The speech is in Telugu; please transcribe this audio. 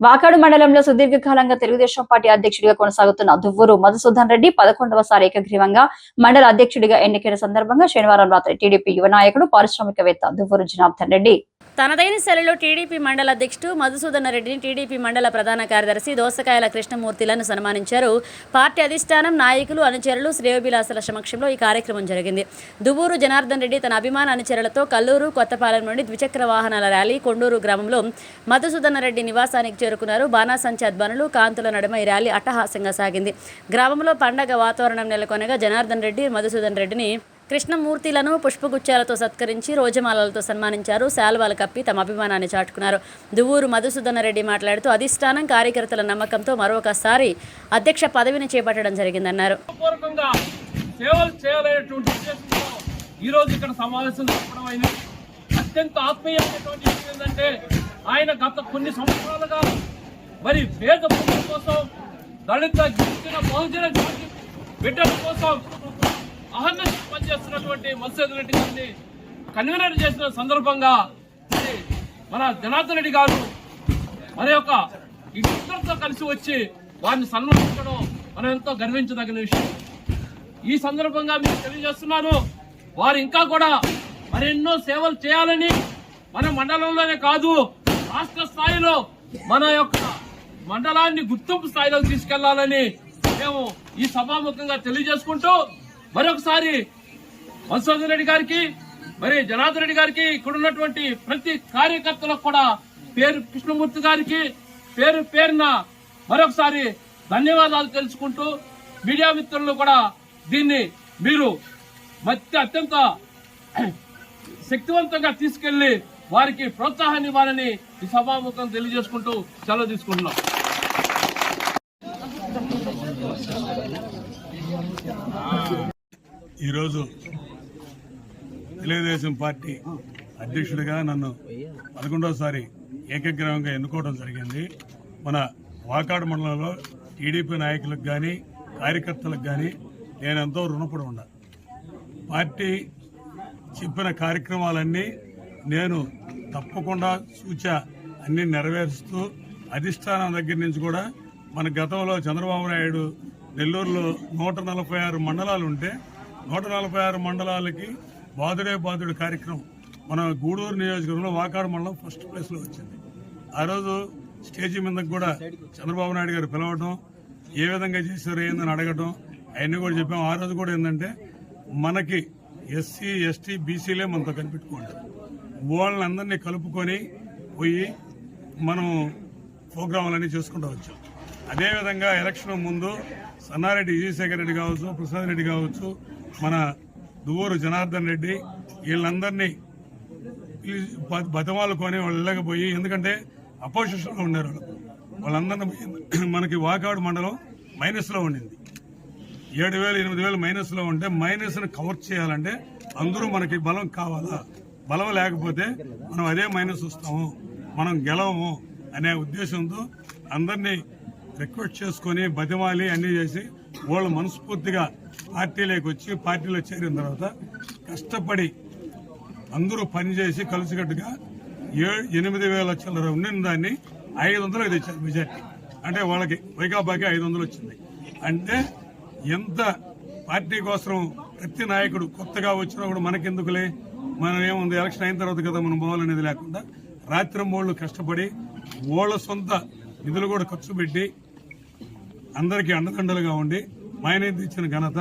వాకాడు మండలంలో సుదీర్ఘకాలంగా తెలుగుదేశం పార్టీ అధ్యక్షుడిగా కొనసాగుతున్న దువ్వూరు మధుసూదన్ రెడ్డి పదకొండవసారి ఏకగ్రీవంగా మండల అధ్యక్షుడిగా ఎన్నికైన సందర్భంగా శనివారం రాత్రి టీడీపీ యువ నాయకుడు పారిశ్రామికవేత్త దువ్వూరు జనార్దన్ రెడ్డి తనదైన శైలిలో టీడీపీ మండల అధ్యక్షుడు మధుసూదన్ రెడ్డిని టీడీపీ మండల ప్రధాన కార్యదర్శి దోసకాయల కృష్ణమూర్తిలను సన్మానించారు. పార్టీ అధిష్టానం నాయకులు అనుచరులు శ్రేయోభిలాసుల సమక్షంలో ఈ కార్యక్రమం జరిగింది. దువ్వూరు జనార్దన్ రెడ్డి తన అభిమాన అనుచరులతో కల్లూరు కొత్తపాలెం నుండి ద్విచక్ర వాహనాల ర్యాలీ కొండూరు గ్రామంలో మధుసూదన్ రెడ్డి నివాసానికి చేరుకున్నారు. బాణాసంచి ధ్వనులు కాంతుల నడుమ ఈ ర్యాలీ అట్టహాసంగా సాగింది. గ్రామంలో పండగ వాతావరణం నెలకొనగా జనార్దన్ రెడ్డి మధుసూదన్ రెడ్డిని కృష్ణమూర్తిలను పుష్పగుచ్చాలతో సత్కరించి రోజమాలలతో సన్మానించారు. శాల్వాలు కప్పి తమ అభిమానాన్ని చాటుకున్నారు. దువ్వూరు మధుసూదన రెడ్డి మాట్లాడుతూ అధిష్టానం కార్యకర్తల నమ్మకంతో మరొకసారి అధ్యక్ష పదవిని చేపట్టడం జరిగిందన్నారు. పూర్వకంగా సేవలు ఇక్కడ సమావేశం జరపడం అత్యంత ఆత్మీయమైనటువంటి విషయం ఏంటంటే ఆయన గత కొన్ని సంవత్సరాలుగా మరి పేద కోసం దళిత గిరిజన బహుజన జాతి బిడ్డల కోసం అహర్నిశ పనిచేస్తున్నటువంటి మత్స్య రెడ్డి గారిని కన్వీనర్ చేసిన సందర్భంగా మన జనార్దన్ రెడ్డి గారు మన యొక్క ఇద్దరితో కలిసి వచ్చి వారిని సన్మానించడం మనం ఎంతో గర్వించదగిన విషయం. ఈ సందర్భంగా మీకు తెలియజేస్తున్నాను వారు ఇంకా కూడా మరెన్నో సేవలు చేయాలని మన మండలంలోనే కాదు రాష్ట్ర స్థాయిలో మన యొక్క మండలాన్ని గుర్తింపు స్థాయిలోకి తీసుకెళ్ళాలని మేము ఈ సభాముఖంగా తెలియజేసుకుంటూ మరొకసారి మధుసూదన్ రెడ్డి గారికి మరి జనార్దన్ రెడ్డి గారికి ఇక్కడ ఉన్నటువంటి ప్రతి కార్యకర్తలకు కూడా పేరు కృష్ణమూర్తి గారికి పేరు పేరున మరొకసారి ధన్యవాదాలు తెలుసుకుంటూ మీడియా మిత్రులు కూడా దీన్ని మీరు మధ్య అత్యంత శక్తివంతంగా తీసుకెళ్ళి వారికి ప్రోత్సాహాన్ని ఇవ్వాలని ఈ సభాముఖం తెలియజేసుకుంటూ సెలవు తీసుకుంటున్నాం. ఈరోజు తెలుగుదేశం పార్టీ అధ్యక్షుడిగా నన్ను పదకొండవసారి ఏకగ్రహంగా ఎన్నుకోవడం జరిగింది. మన వాకాడు మండలంలో టీడీపీ నాయకులకు కానీ కార్యకర్తలకు కానీ నేను ఎంతో రుణపడి ఉన్నా. పార్టీ చెప్పిన కార్యక్రమాలన్నీ నేను తప్పకుండా సూచ అన్ని నెరవేరుస్తూ అధిష్టానం దగ్గర నుంచి కూడా మన గతంలో చంద్రబాబు నాయుడు నెల్లూరులో నూట నలభై ఆరు మండలాలు ఉంటే నూట నలభై ఆరు మండలాలకి బాదుడే బాదుడు కార్యక్రమం. మన గూడూరు నియోజకవర్గంలో వాకాడు మండలం ఫస్ట్ ప్లేస్లో వచ్చింది. ఆ రోజు స్టేజీ మీదకి కూడా చంద్రబాబు నాయుడు గారు పిలవడం ఏ విధంగా చేశారు ఏందని అడగటం అవన్నీ కూడా చెప్పాం. ఆ రోజు కూడా ఏంటంటే మనకి ఎస్సీ ఎస్టీ బీసీలే మనతో కనిపెట్టుకుంటారు వాళ్ళని అందరినీ కలుపుకొని పోయి మనం ప్రోగ్రాంలన్నీ చేసుకుంటూ వచ్చాం. అదేవిధంగా ఎలక్షన్ ముందు సన్నారెడ్డి విజయశేఖర్ రెడ్డి కావచ్చు ప్రసాద్ రెడ్డి కావచ్చు మన దువ్వూరు జనార్దన్ రెడ్డి వీళ్ళందరినీ బతమాలుకొని వాళ్ళు వెళ్ళకపోయి ఎందుకంటే అపోజిషన్లో ఉన్నారు వాళ్ళు. వాళ్ళందరినీ మనకి వాకాడు మండలం మైనస్లో ఉండింది. ఏడు వేలు ఎనిమిది వేలు మైనస్లో ఉంటే మైనస్ను కవర్ చేయాలంటే అందరూ మనకి బలం కావాలా? బలం లేకపోతే మనం అదే మైనస్ వస్తాము మనం గెలవము అనే ఉద్దేశంతో అందరినీ రిక్వెస్ట్ చేసుకొని బతిమాలి అన్నీ చేసి వాళ్ళు మనస్ఫూర్తిగా పార్టీలోకి వచ్చి పార్టీలో చేరిన తర్వాత కష్టపడి అందరూ పనిచేసి కలిసికట్టుగా ఏ ఎనిమిది వేల చిల్లర ఉండిన దాన్ని ఐదు వందలకు తెచ్చారు మెజార్టీ. అంటే వాళ్ళకి వైకాపాకి ఐదు వందలు వచ్చింది. అంటే ఎంత పార్టీ కోసం ప్రతి నాయకుడు కొత్తగా వచ్చినా కూడా మనకెందుకులే? మనం ఏముంది? ఎలక్షన్ అయిన తర్వాత కదా మనం పోవాలనేది లేకుండా రాత్రి మూళ్ళు కష్టపడి వాళ్ళ సొంత నిధులు కూడా ఖర్చు పెట్టి అందరికీ అండదండలుగా ఉండి మాయనేది ఇచ్చిన ఘనత